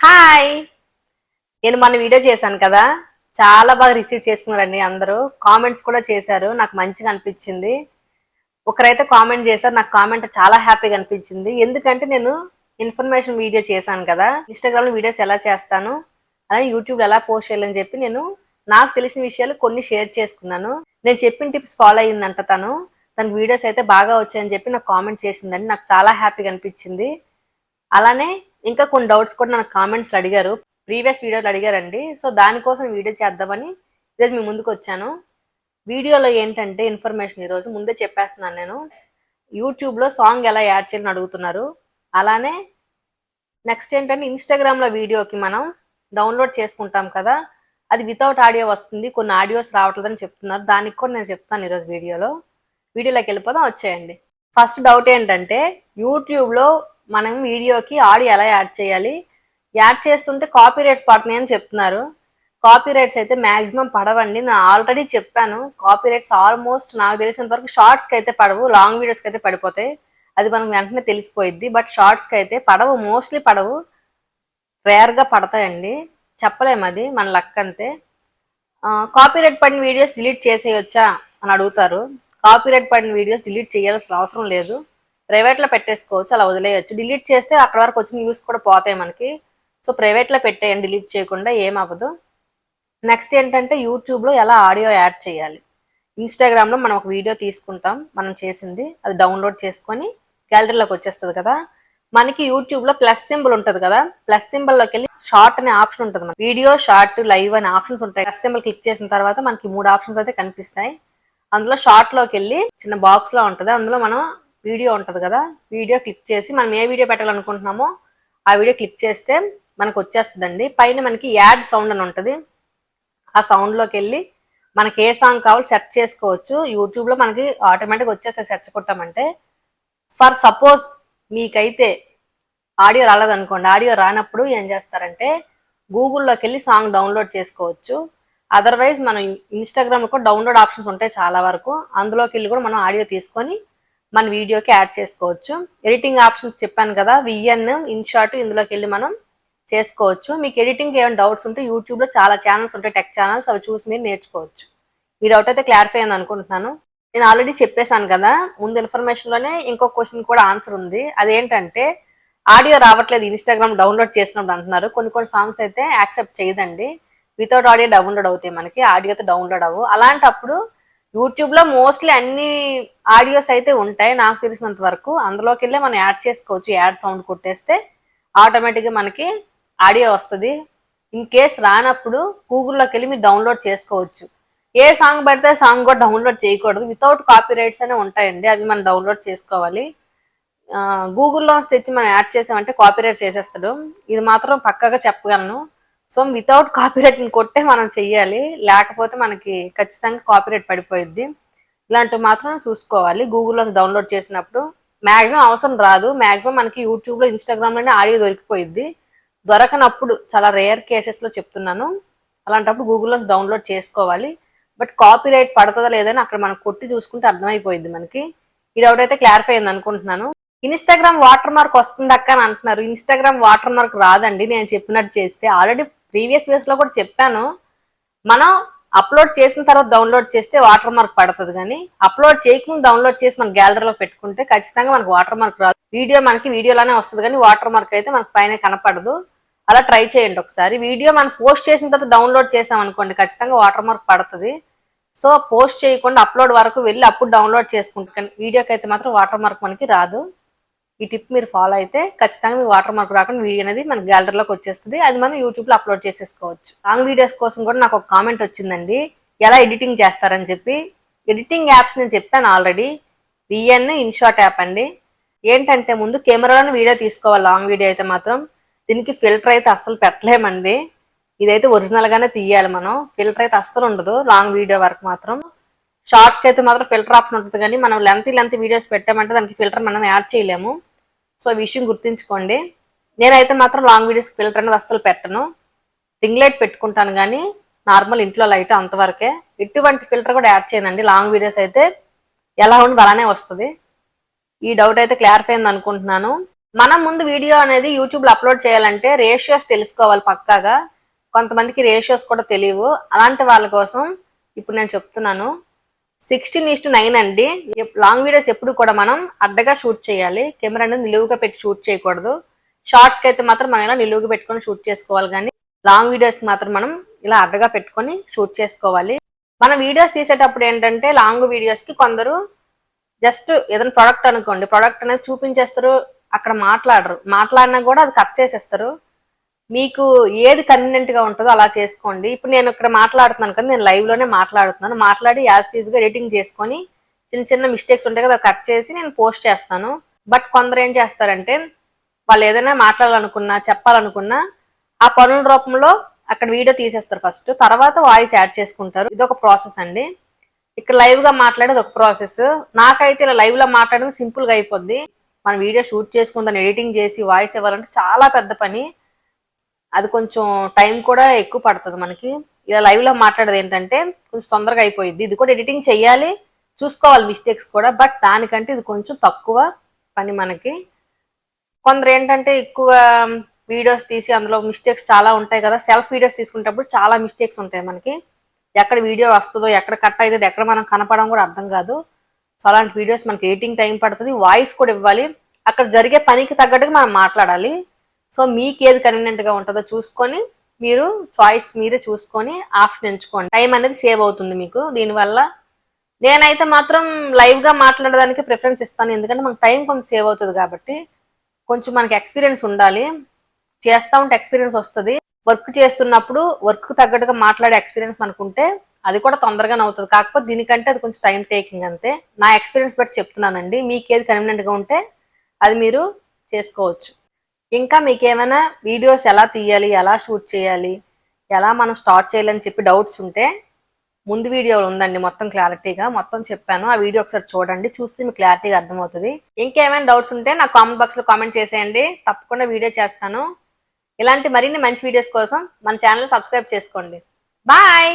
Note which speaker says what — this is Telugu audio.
Speaker 1: హాయ్. నేను మన వీడియో చేశాను కదా. చాలా బాగా రిసీవ్ చేసుకున్నారండి అందరూ. కామెంట్స్ కూడా చేశారు. నాకు మంచిగా అనిపించింది. ఒకరైతే కామెంట్ చేశారు. నాకు కామెంట్ చాలా హ్యాపీగా అనిపించింది. ఎందుకంటే నేను ఇన్ఫర్మేషన్ వీడియో చేశాను కదా. ఇన్స్టాగ్రామ్లో వీడియోస్ ఎలా చేస్తాను అలాగే యూట్యూబ్లో ఎలా పోస్ట్ చేయాలని చెప్పి నేను నాకు తెలిసిన విషయాలు కొన్ని షేర్ చేసుకున్నాను. నేను చెప్పిన టిప్స్ ఫాలో అయ్యిందంట తను. తన వీడియోస్ అయితే బాగా వచ్చాయని చెప్పి నాకు కామెంట్ చేసిందండి. నాకు చాలా హ్యాపీగా అనిపించింది. అలానే ఇంకా కొన్ని డౌట్స్ కూడా నాకు కామెంట్స్ అడిగారు. ప్రీవియస్ వీడియోలు అడిగారండి. సో దానికోసం వీడియో చేద్దామని ఈరోజు మీ ముందుకు వచ్చాను. వీడియోలో ఏంటంటే ఇన్ఫర్మేషన్ ఈరోజు ముందే చెప్పేస్తున్నాను నేను. యూట్యూబ్లో సాంగ్ ఎలా యాడ్ చేయాలని అడుగుతున్నారు. అలానే నెక్స్ట్ ఏంటంటే ఇన్స్టాగ్రామ్లో వీడియోకి మనం డౌన్లోడ్ చేసుకుంటాం కదా. అది వితౌట్ ఆడియో వస్తుంది. కొన్ని ఆడియోస్ రావట్లేదని చెప్తున్నారు. దానికి కూడా నేను చెప్తాను ఈరోజు వీడియోలో. వీడియోలోకి వెళ్ళిపోదాం వచ్చేయండి. ఫస్ట్ డౌట్ ఏంటంటే యూట్యూబ్లో మనం వీడియోకి ఆడియో ఎలా యాడ్ చేయాలి? యాడ్ చేస్తుంటే కాపీ రైట్స్ పడుతున్నాయని చెప్తున్నారు. కాపీ రైట్స్ అయితే మాక్సిమం పడవండి. నేను ఆల్రెడీ చెప్పాను కాపీ రైట్స్ ఆల్మోస్ట్ నాకు తెలిసినంత వరకు షార్ట్స్కి అయితే పడవు లాంగ్ వీడియోస్కి అయితే పడిపోతాయి. అది మనకు వెంటనే తెలిసిపోయిద్ది. బట్ షార్ట్స్కి అయితే పడవు మోస్ట్లీ పడవు. రేర్గా పడతాయండి. చెప్పలేము అది మన లక్ అంతే. కాపీరైట్ పడిన వీడియోస్ డిలీట్ చేసేయొచ్చా అని అడుగుతారు. కాపీరైట్ పడిన వీడియోస్ డిలీట్ చేయాల్సిన అవసరం లేదు. ప్రైవేట్లో పెట్టేసుకోవచ్చు అలా వదిలేయచ్చు. డిలీట్ చేస్తే అక్కడ వరకు వచ్చిన వ్యూస్ కూడా పోతాయి మనకి. సో ప్రైవేట్లో పెట్టేయండి డిలీట్ చేయకుండా ఏం అవ్వదు. నెక్స్ట్ ఏంటంటే యూట్యూబ్లో ఎలా ఆడియో యాడ్ చేయాలి? ఇన్స్టాగ్రామ్లో మనం ఒక వీడియో తీసుకుంటాం మనం చేసింది అది డౌన్లోడ్ చేసుకొని గ్యాలరీలోకి వచ్చేస్తుంది కదా. మనకి యూట్యూబ్లో ప్లస్ సింబల్ ఉంటుంది కదా. ప్లస్ సింబల్లోకి వెళ్ళి షార్ట్ అనే ఆప్షన్ ఉంటుంది మనకి. వీడియో షార్ట్ లైవ్ అనే ఆప్షన్స్ ఉంటాయి. ప్లస్ సింబల్ క్లిక్ చేసిన తర్వాత మనకి మూడు ఆప్షన్స్ అయితే కనిపిస్తాయి. అందులో షార్ట్లోకి వెళ్ళి చిన్న బాక్స్లో ఉంటుంది. అందులో మనం వీడియో ఉంటుంది కదా వీడియో క్లిక్ చేసి మనం ఏ వీడియో పెట్టాలనుకుంటున్నామో ఆ వీడియో క్లిక్ చేస్తే మనకు వచ్చేస్తుందండి. పైన మనకి యాడ్ సౌండ్ అని ఉంటుంది. ఆ సౌండ్లోకి వెళ్ళి మనకి ఏ సాంగ్ కావాలి సెర్చ్ చేసుకోవచ్చు. యూట్యూబ్లో మనకి ఆటోమేటిక్గా వచ్చేస్తే సెర్చ్ కొట్టామంటే. ఫర్ సపోజ్ మీకైతే ఆడియో రాలేదనుకోండి ఆడియో రానప్పుడు ఏం చేస్తారంటే గూగుల్లోకి వెళ్ళి సాంగ్ డౌన్లోడ్ చేసుకోవచ్చు. అదర్వైజ్ మనం ఇన్స్టాగ్రామ్ కూడా డౌన్లోడ్ ఆప్షన్స్ ఉంటాయి చాలా వరకు. అందులోకి వెళ్ళి కూడా మనం ఆడియో తీసుకొని మన వీడియోకి యాడ్ చేసుకోవచ్చు. ఎడిటింగ్ ఆప్షన్స్ చెప్పాను కదా విఎన్ ఇన్షార్ట్ ఇందులోకి వెళ్ళి మనం చేసుకోవచ్చు. మీకు ఎడిటింగ్ ఏమైనా డౌట్స్ ఉంటే యూట్యూబ్లో చాలా ఛానల్స్ ఉంటాయి టెక్ ఛానల్స్ అవి చూసి మీరు నేర్చుకోవచ్చు. ఈ డౌట్ అయితే క్లారిఫై అయింది అనుకుంటున్నాను. నేను ఆల్రెడీ చెప్పేశాను కదా ముందు ఇన్ఫర్మేషన్లోనే ఇంకో క్వశ్చన్ కూడా ఆన్సర్ ఉంది. అదేంటంటే ఆడియో రావట్లేదు ఇన్స్టాగ్రామ్ డౌన్లోడ్ చేసినప్పుడు అంటున్నారు. కొన్ని కొన్ని సాంగ్స్ అయితే యాక్సెప్ట్ చేయదండి. వితౌట్ ఆడియో డౌన్లోడ్ అవుతాయి మనకి ఆడియోతో డౌన్లోడ్ అవ్వు. అలాంటప్పుడు యూట్యూబ్లో మోస్ట్లీ అన్ని ఆడియోస్ అయితే ఉంటాయి నాకు తెలిసినంత వరకు. అందులోకి వెళ్ళి మనం యాడ్ చేసుకోవచ్చు యాడ్ సౌండ్ కొట్టేస్తే ఆటోమేటిక్గా మనకి ఆడియో వస్తుంది. ఇన్ కేస్ రానప్పుడు గూగుల్లోకి వెళ్ళి మీరు డౌన్లోడ్ చేసుకోవచ్చు. ఏ సాంగ్ పడితే సాంగ్ కూడా డౌన్లోడ్ చేయకూడదు. వితౌట్ కాపీ రైట్స్ అనే ఉంటాయండి అవి మనం డౌన్లోడ్ చేసుకోవాలి. గూగుల్లో తెచ్చి మనం యాడ్ చేసామంటే కాపీ రైట్స్ చేసేస్తాడు. ఇది మాత్రం పక్కగా చెప్పగలను. సో వితౌట్ కాపీరైట్ కొట్టే మనం చెయ్యాలి. లేకపోతే మనకి ఖచ్చితంగా కాపీరైట్ పడిపోయిద్ది. ఇలాంటివి మాత్రం చూసుకోవాలి. గూగుల్లో డౌన్లోడ్ చేసినప్పుడు మ్యాక్సిమం అవసరం రాదు. మ్యాక్సిమం మనకి యూట్యూబ్లో ఇన్స్టాగ్రామ్లోనే ఆడియో దొరికిపోయిద్ది. దొరకనప్పుడు చాలా రేర్ కేసెస్లో చెప్తున్నాను. అలాంటప్పుడు గూగుల్లో డౌన్లోడ్ చేసుకోవాలి. బట్ కాపీరైట్ పడుతుందా లేదని అక్కడ మనం కొట్టి చూసుకుంటే అర్థమైపోయింది మనకి. ఈ డౌట్ అయితే క్లారిఫై అయింది అనుకుంటున్నాను. ఇన్స్టాగ్రామ్ వాటర్ మార్క్ వస్తుంది అక్క అని అంటున్నారు. ఇన్స్టాగ్రామ్ వాటర్ మార్క్ రాదండి. నేను చెప్పినట్టు చేస్తే. ఆల్రెడీ ప్రీవియస్ వీడియోస్లో కూడా చెప్పాను. మనం అప్లోడ్ చేసిన తర్వాత డౌన్లోడ్ చేస్తే వాటర్ మార్క్ పడుతుంది కానీ అప్లోడ్ చేయకుండా డౌన్లోడ్ చేసి మన గ్యాలరీలో పెట్టుకుంటే ఖచ్చితంగా మనకు వాటర్ మార్క్ రాదు. వీడియో మనకి వీడియోలోనే వస్తుంది కానీ వాటర్ మార్క్ అయితే మనకు పైన కనపడదు. అలా ట్రై చేయండి ఒకసారి. వీడియో మనం పోస్ట్ చేసిన తర్వాత డౌన్లోడ్ చేసాం అనుకోండి ఖచ్చితంగా వాటర్ మార్క్ పడుతుంది. సో పోస్ట్ చేయకుండా అప్లోడ్ వరకు వెళ్ళి అప్పుడు డౌన్లోడ్ చేసుకుంటాం కానీ వీడియోకి అయితే మాత్రం వాటర్ మార్క్ మనకి రాదు. ఈ టిప్ మీరు ఫాలో అయితే ఖచ్చితంగా మీ వాటర్ మార్క్ రాకుండా వీడియో అనేది మన గ్యాలరీలోకి వచ్చేస్తుంది. అది మనం యూట్యూబ్లో అప్లోడ్ చేసేసుకోవచ్చు. లాంగ్ వీడియోస్ కోసం కూడా నాకు ఒక కామెంట్ వచ్చిందండి. ఎలా ఎడిటింగ్ చేస్తారని చెప్పి. ఎడిటింగ్ యాప్స్ నేను చెప్పాను ఆల్రెడీ. విఎన్ ఇన్షాట్ యాప్ అండి. ఏంటంటే ముందు కెమెరాలోనే వీడియో తీసుకోవాలి లాంగ్ వీడియో అయితే మాత్రం. దీనికి ఫిల్టర్ అయితే అస్సలు పెట్టలేమండి. ఇదైతే ఒరిజినల్గానే తీయాలి మనం. ఫిల్టర్ అయితే అస్సలు ఉండదు లాంగ్ వీడియో వరకు మాత్రం. షార్ట్స్కి అయితే మాత్రం ఫిల్టర్ ఆప్షన్ ఉంటుంది కానీ మనం లెంత్ లెంత్ వీడియోస్ పెట్టామంటే దానికి ఫిల్టర్ మనం యాడ్ చేయలేము. సో ఈ విషయం గుర్తుంచుకోండి. నేనైతే మాత్రం లాంగ్ వీడియోస్కి ఫిల్టర్ అనేది అస్సలు పెట్టను. రింగ్ లైట్ పెట్టుకుంటాను కానీ నార్మల్ ఇంట్లో లైట్ అంతవరకే. ఇటువంటి ఫిల్టర్ కూడా యాడ్ చేయనండి. లాంగ్ వీడియోస్ అయితే ఎలా ఉండి అలానే వస్తుంది. ఈ డౌట్ అయితే క్లారిఫై అయింది అనుకుంటున్నాను. మనం ముందు వీడియో అనేది యూట్యూబ్లో అప్లోడ్ చేయాలంటే రేషియోస్ తెలుసుకోవాలి పక్కాగా. కొంతమందికి రేషియోస్ కూడా తెలియవు. అలాంటి వాళ్ళ కోసం ఇప్పుడు నేను చెప్తున్నాను. సిక్స్టీన్ ఈస్ టు నైన్ అండి. లాంగ్ వీడియోస్ ఎప్పుడు కూడా మనం అడ్డగా షూట్ చేయాలి. కెమెరా అనేది నిలువుగా పెట్టి షూట్ చేయకూడదు. షార్ట్స్కి అయితే మాత్రం మనం ఇలా నిలువుగా పెట్టుకొని షూట్ చేసుకోవాలి కానీ లాంగ్ వీడియోస్కి మాత్రం మనం ఇలా అడ్డగా పెట్టుకొని షూట్ చేసుకోవాలి. మన వీడియోస్ తీసేటప్పుడు ఏంటంటే లాంగ్ వీడియోస్కి కొందరు జస్ట్ ఏదైనా ప్రోడక్ట్ అనుకోండి ప్రోడక్ట్ అనేది చూపించేస్తారు అక్కడ మాట్లాడరు. మాట్లాడినా కూడా అది కట్ చేసేస్తారు. మీకు ఏది కన్వీనియంట్గా ఉంటుందో అలా చేసుకోండి. ఇప్పుడు నేను ఇక్కడ మాట్లాడుతున్నాను కదా నేను లైవ్లోనే మాట్లాడుతున్నాను. మాట్లాడి యాజ్గా ఎడిటింగ్ చేసుకొని చిన్న చిన్న మిస్టేక్స్ ఉంటాయి కదా కట్ చేసి నేను పోస్ట్ చేస్తాను. బట్ కొందరు ఏం చేస్తారంటే వాళ్ళు ఏదైనా మాట్లాడాలనుకున్నా చెప్పాలనుకున్నా ఆ పనుల రూపంలో అక్కడ వీడియో తీసేస్తారు ఫస్ట్ తర్వాత వాయిస్ యాడ్ చేసుకుంటారు. ఇది ఒక ప్రాసెస్ అండి. ఇక్కడ లైవ్గా మాట్లాడేది ఒక ప్రాసెస్ నాకైతే ఇలా లైవ్లో మాట్లాడేది సింపుల్గా అయిపోద్ది. మన వీడియో షూట్ చేసుకుని ఎడిటింగ్ చేసి వాయిస్ ఇవ్వాలంటే చాలా పెద్ద పని. అది కొంచెం టైం కూడా ఎక్కువ పడుతుంది మనకి. ఇలా లైవ్లో మాట్లాడేది ఏంటంటే కొంచెం తొందరగా అయిపోయింది ఇది కూడా ఎడిటింగ్ చేయాలి చూసుకోవాలి మిస్టేక్స్ కూడా బట్ దానికంటే ఇది కొంచెం తక్కువ పని మనకి. కొందరు ఏంటంటే ఎక్కువ వీడియోస్ తీసి అందులో మిస్టేక్స్ చాలా ఉంటాయి కదా. సెల్ఫ్ వీడియోస్ తీసుకునేటప్పుడు చాలా మిస్టేక్స్ ఉంటాయి మనకి. ఎక్కడ వీడియో వస్తుందో ఎక్కడ కట్ అవుతుందో ఎక్కడ మనం కనపడడం కూడా అర్థం కాదు. సో అలాంటి వీడియోస్ మనకి ఎడిటింగ్ టైం పడుతుంది. వాయిస్ కూడా ఇవ్వాలి. అక్కడ జరిగే పనికి తగ్గట్టుగా మనం మాట్లాడాలి. సో మీకు ఏది కన్వీనియంట్గా ఉంటుందో చూసుకొని మీరు చాయిస్ మీరే చూసుకొని ఆప్షన్ ఎంచుకోండి. టైం అనేది సేవ్ అవుతుంది మీకు. దీనివల్ల నేనైతే మాత్రం లైవ్గా మాట్లాడడానికి ప్రిఫరెన్స్ ఇస్తాను. ఎందుకంటే మనకు టైం కొంచెం సేవ్ అవుతుంది కాబట్టి కొంచెం మనకి ఎక్స్పీరియన్స్ ఉండాలి. చేస్తూ ఉంటే ఎక్స్పీరియన్స్ వస్తుంది. వర్క్ చేస్తున్నప్పుడు వర్క్ తగ్గట్టుగా మాట్లాడే ఎక్స్పీరియన్స్ మనకు ఉంటే అది కూడా తొందరగానే అవుతుంది కాకపోతే దీనికంటే అది కొంచెం టైం టేకింగ్ అంతే. నా ఎక్స్పీరియన్స్ బట్టి చెప్తున్నానండి. మీకు ఏది కన్వీనియంట్గా ఉంటే అది మీరు చేసుకోవచ్చు. ఇంకా మీకు ఏమైనా వీడియోస్ ఎలా తీయాలి ఎలా షూట్ చేయాలి ఎలా మనం స్టార్ట్ చేయాలని చెప్పి డౌట్స్ ఉంటే ముందు వీడియో ఉందండి మొత్తం క్లారిటీగా. మొత్తం చెప్పాను. ఆ వీడియో ఒకసారి చూడండి. చూస్తే మీకు క్లారిటీగా అర్థమవుతుంది. ఇంకేమైనా డౌట్స్ ఉంటే నా కామెంట్ బాక్స్లో కామెంట్ చేసేయండి. తప్పకుండా వీడియో చేస్తాను. ఇలాంటి మరిన్ని మంచి వీడియోస్ కోసం మన ఛానల్ సబ్స్క్రైబ్ చేసుకోండి. బాయ్!